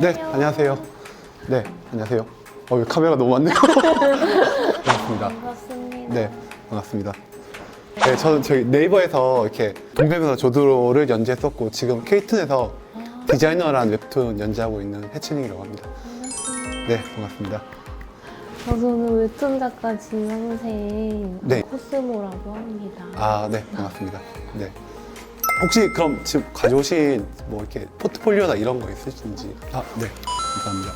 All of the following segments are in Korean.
네, 안녕하세요. 네, 안녕하세요. 어, 여기 카메라가 너무 많네요. 반갑습니다. 반갑습니다. 네, 반갑습니다. 네, 저는 저희 네이버에서 이렇게 동생변호 조드로를 연재했었고 지금 케이튼에서 디자이너라는 웹툰 연재하고 있는 해춘이라고 합니다. 네, 반갑습니다. 어, 저는 웹툰 작가 진영생 네. 코스모라고 합니다. 아, 네, 반갑습니다. 네. 혹시 그럼 지금 가져오신 뭐 이렇게 포트폴리오나 이런 거 있으신지? 아, 네, 감사합니다.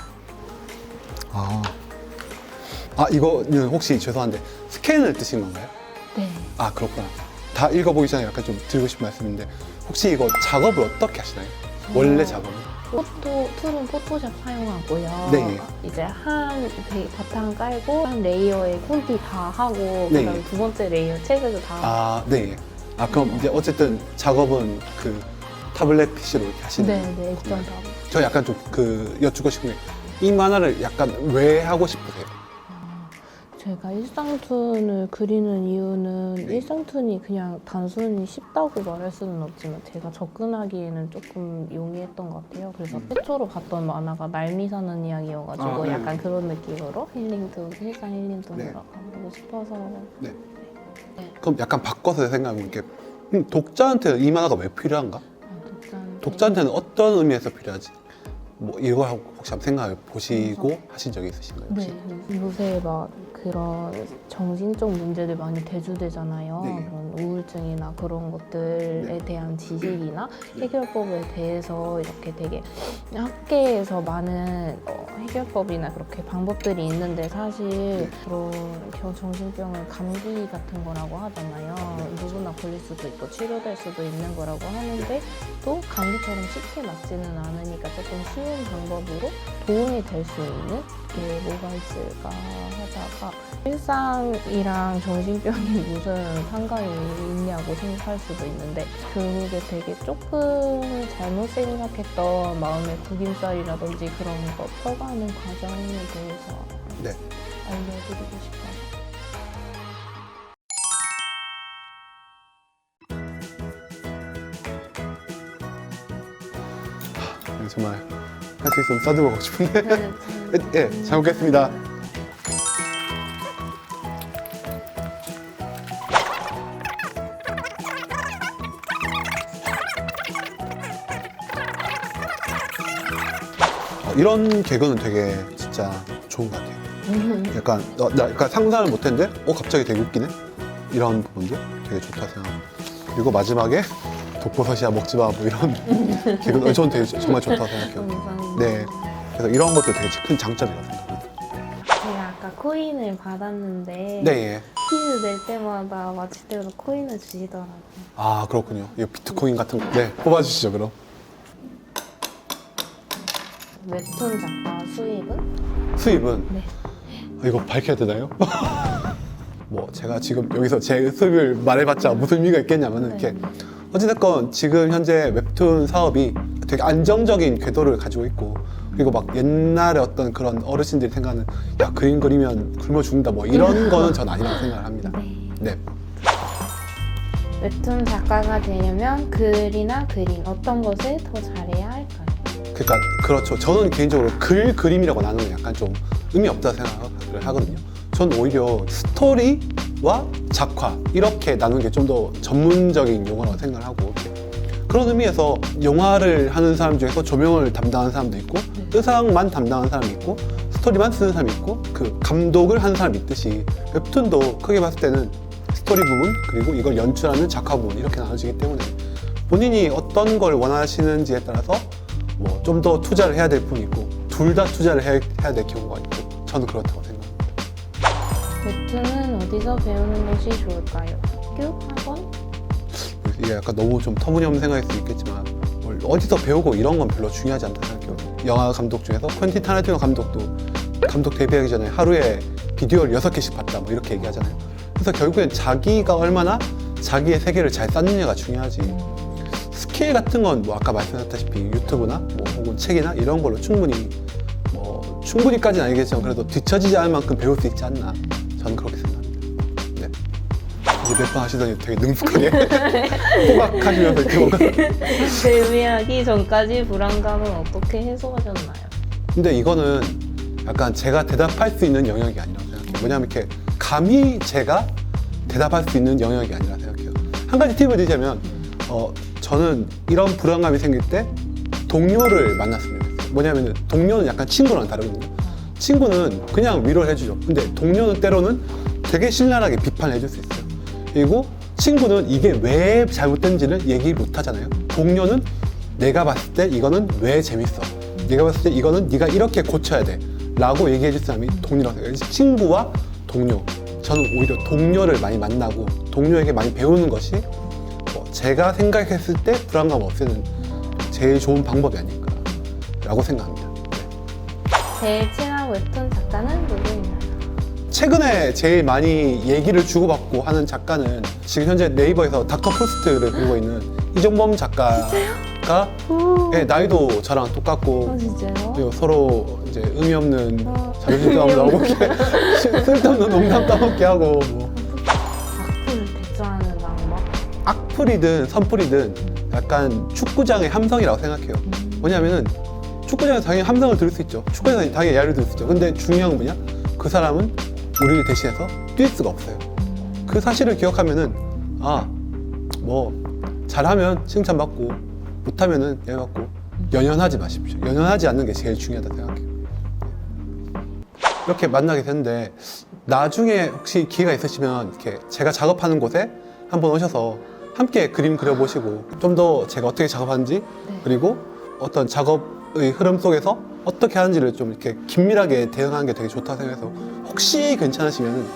아, 아 이거는 혹시 죄송한데 스캔을 뜨신 건가요? 네. 아 그렇구나. 다 읽어보기 전에 약간 좀 드리고 싶은 말씀인데 혹시 이거 작업을 어떻게 하시나요? 원래 작업은? 포토 툴은 포토샵 사용하고요. 네. 이제 한 배- 바탕 깔고 한 레이어에 콘티 다 하고 네. 그다음 두 번째 레이어 체크도 다. 아 네. 아 그럼 이제 어쨌든 작업은 그 타블렛 PC로 이렇게 하시는 네, 거예요? 네, 액션 다. 저 약간 좀 그 여쭙고 싶은 게 이 만화를 약간 왜 하고 싶으세요? 제가 일상툰을 그리는 이유는 네. 일상툰이 그냥 단순히 쉽다고 말할 수는 없지만 제가 접근하기에는 조금 용이했던 것 같아요. 그래서 음. 최초로 봤던 만화가 날미 사는 이야기여가지고 아, 네. 약간 그런 느낌으로 힐링툰, 일상 힐링툰으로 네. 가보고 싶어서 네. 네. 그럼 약간 바꿔서 생각해보면 이렇게 음, 독자한테 이 만화가 왜 필요한가? 아, 독자한테 독자한테는 어떤 의미에서 필요하지? 뭐 이거 혹시 한번 생각해 보시고 하신 적이 있으신가요? 혹시? 네, 요새 막 그런 정신적 문제들 많이 대두되잖아요. 네. 그런 우울증이나 그런 것들에 네. 대한 지식이나 해결법에 대해서 이렇게 되게 학계에서 많은 어, 해결법이나 그렇게 방법들이 있는데 사실 네. 그런 겨- 정신병은 감기 같은 거라고 하잖아요. 누구나 걸릴 수도 있고 치료될 수도 있는 거라고 하는데 또 감기처럼 쉽게 낫지는 않으니까 조금 쉬운 방법으로 도움이 될 수 있는 게 뭐가 있을까 하다가 일상이랑 정신병이 무슨 상관이 있냐고 생각할 수도 있는데 결국에 되게 조금 잘못 생각했던 마음의 구김살이라든지 그런 거 퍼가는 과정에 대해서 네. 알려드리고 싶어요. 네, 정말 할 수 있으면 써들고 가고 싶은데. 네, 예, 잘 먹겠습니다. 이런 개그는 되게 진짜 좋은 것 같아요. 약간, 어, 나 약간 상상을 못했는데, 어, 갑자기 되게 웃기네? 이런 부분도 되게 좋다 생각하고. 그리고 마지막에 독버섯이야 먹지 마, 뭐 이런 개그는 어, 저는 되게 정말 좋다고 생각해요. 네. 그래서 이런 것도 되게 큰 장점이라고 생각합니다. 제가 아까 코인을 받았는데 네, 예. 퀴즈 낼 때마다 마칠 때마다 코인을 주시더라고요. 아, 그렇군요. 이거 비트코인 같은 거. 네, 뽑아주시죠, 그럼. 웹툰 작가 수익은? 수입은? 네. 아, 이거 밝혀야 되나요? 뭐, 제가 지금 여기서 제 수입을 말해봤자 무슨 의미가 있겠냐면은, 이렇게. 어찌됐건 지금 현재 웹툰 사업이 되게 안정적인 궤도를 가지고 있고, 그리고 막 옛날에 어떤 그런 어르신들이 생각하는, 야, 그림 그리면 굶어 죽는다, 뭐 이런 거는 전 아니라고 생각을 합니다. 네. 네. 웹툰 작가가 되려면 글이나 그림 어떤 것을 더 잘해야? 그러니까 그렇죠. 저는 개인적으로 글 그림이라고 나누는 약간 좀 의미 없다 생각을 하거든요. 전 오히려 스토리와 작화 이렇게 나누는 게 좀 더 전문적인 용어라고 생각을 하고. 그런 의미에서 영화를 하는 사람 중에서 조명을 담당하는 사람도 있고 네. 의상만 담당하는 사람이 있고 스토리만 쓰는 사람이 있고 그 감독을 하는 사람이 있듯이 웹툰도 크게 봤을 때는 스토리 부분 그리고 이걸 연출하는 작화 부분 이렇게 나눠지기 때문에 본인이 어떤 걸 원하시는지에 따라서 뭐 좀 더 투자를 해야 될 있고 둘 다 투자를 해야, 해야 될 경우가 있고 저는 그렇다고 생각합니다. 웹툰은 어디서 배우는 것이 좋을까요? 학교? 학원? 이게 약간 너무 좀 터무니없는 생각일 수 있겠지만 뭘 어디서 배우고 이런 건 별로 중요하지 않다 생각해요. 영화 감독 중에서 퀸틴 타란티노 감독도 감독 데뷔하기 전에 하루에 비디오를 여섯 개씩 봤다 뭐 이렇게 얘기하잖아요. 그래서 결국엔 자기가 얼마나 자기의 세계를 잘 쌓느냐가 중요하지. 스킬 같은 건 뭐 아까 말씀하셨다시피 유튜브나 뭐 혹은 책이나 이런 걸로 충분히 뭐 충분히까지는 아니겠지만 그래도 뒤처지지 않을 만큼 배울 수 있지 않나 저는 그렇게 생각합니다. 네. 이제 몇번 하시더니 되게 능숙하게 호박하시면서 이렇게 뭔가 데뷔하기 전까지 불안감은 어떻게 해소하셨나요? 근데 이거는 약간 제가 대답할 수 있는 영역이 아니라고 생각해요. 왜냐하면 이렇게 감히 제가 대답할 수 있는 영역이 아니라 생각해요. 한 가지 팁을 드리자면, 어, 저는 이런 불안감이 생길 때 동료를 만났으면 좋겠어요. 뭐냐면 동료는 약간 친구랑 다르거든요. 친구는 그냥 위로를 해주죠. 근데 동료는 때로는 되게 신랄하게 비판을 해줄 수 있어요. 그리고 친구는 이게 왜 잘못된지를 얘기 못 하잖아요. 동료는 내가 봤을 때 이거는 왜 재밌어. 내가 봤을 때 이거는 네가 이렇게 고쳐야 돼. 라고 얘기해 줄 사람이 동료라고 생각해요. 친구와 동료. 저는 오히려 동료를 많이 만나고 동료에게 많이 배우는 것이 뭐 제가 생각했을 때 불안감 없애는 제일 좋은 방법이 아닐까. 라고 생각합니다. 네. 제일 친한 웹툰 작가는 누구인가요? 최근에 제일 많이 얘기를 주고받고 하는 작가는 지금 현재 네이버에서 닥터 프로스트를 그리고 있는 이종범 작가가 오, 예, 나이도 저랑 똑같고 어, 진짜요? 그리고 서로 이제 의미 없는 어, 자존심 싸움 나오고 쓸데없는 농담 따먹게 하고 뭐 악플이든 선플이든 약간 축구장의 함성이라고 생각해요. 뭐냐면은 축구장에서 당연히 함성을 들을 수 있죠. 축구장에서 당연히 야를 들을 수 있죠. 근데 중요한 건 뭐냐? 그 사람은 우리를 대신해서 뛸 수가 없어요. 그 사실을 기억하면은 아, 뭐 잘하면 칭찬받고 못하면은 예받고 연연하지 마십시오. 연연하지 않는 게 제일 중요하다 생각해요. 이렇게 만나게 됐는데 나중에 혹시 기회가 있으시면 이렇게 제가 작업하는 곳에 한번 오셔서 함께 그림 그려보시고 좀 더 제가 어떻게 작업하는지 네. 그리고 어떤 작업의 흐름 속에서 어떻게 하는지를 좀 이렇게 긴밀하게 대응하는 게 되게 좋다 생각해서 혹시 괜찮으시면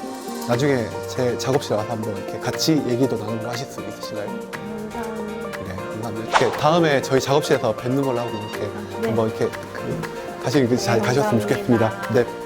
나중에 제 작업실 와서 한번 이렇게 같이 얘기도 나누고 하실 수 있으신가요? 네, 감사합니다. 이렇게 다음에 저희 작업실에서 뵙는 걸로 하고 이렇게 네. 한번 이렇게 그, 다시 잘 네, 가셨으면. 좋겠습니다. 네.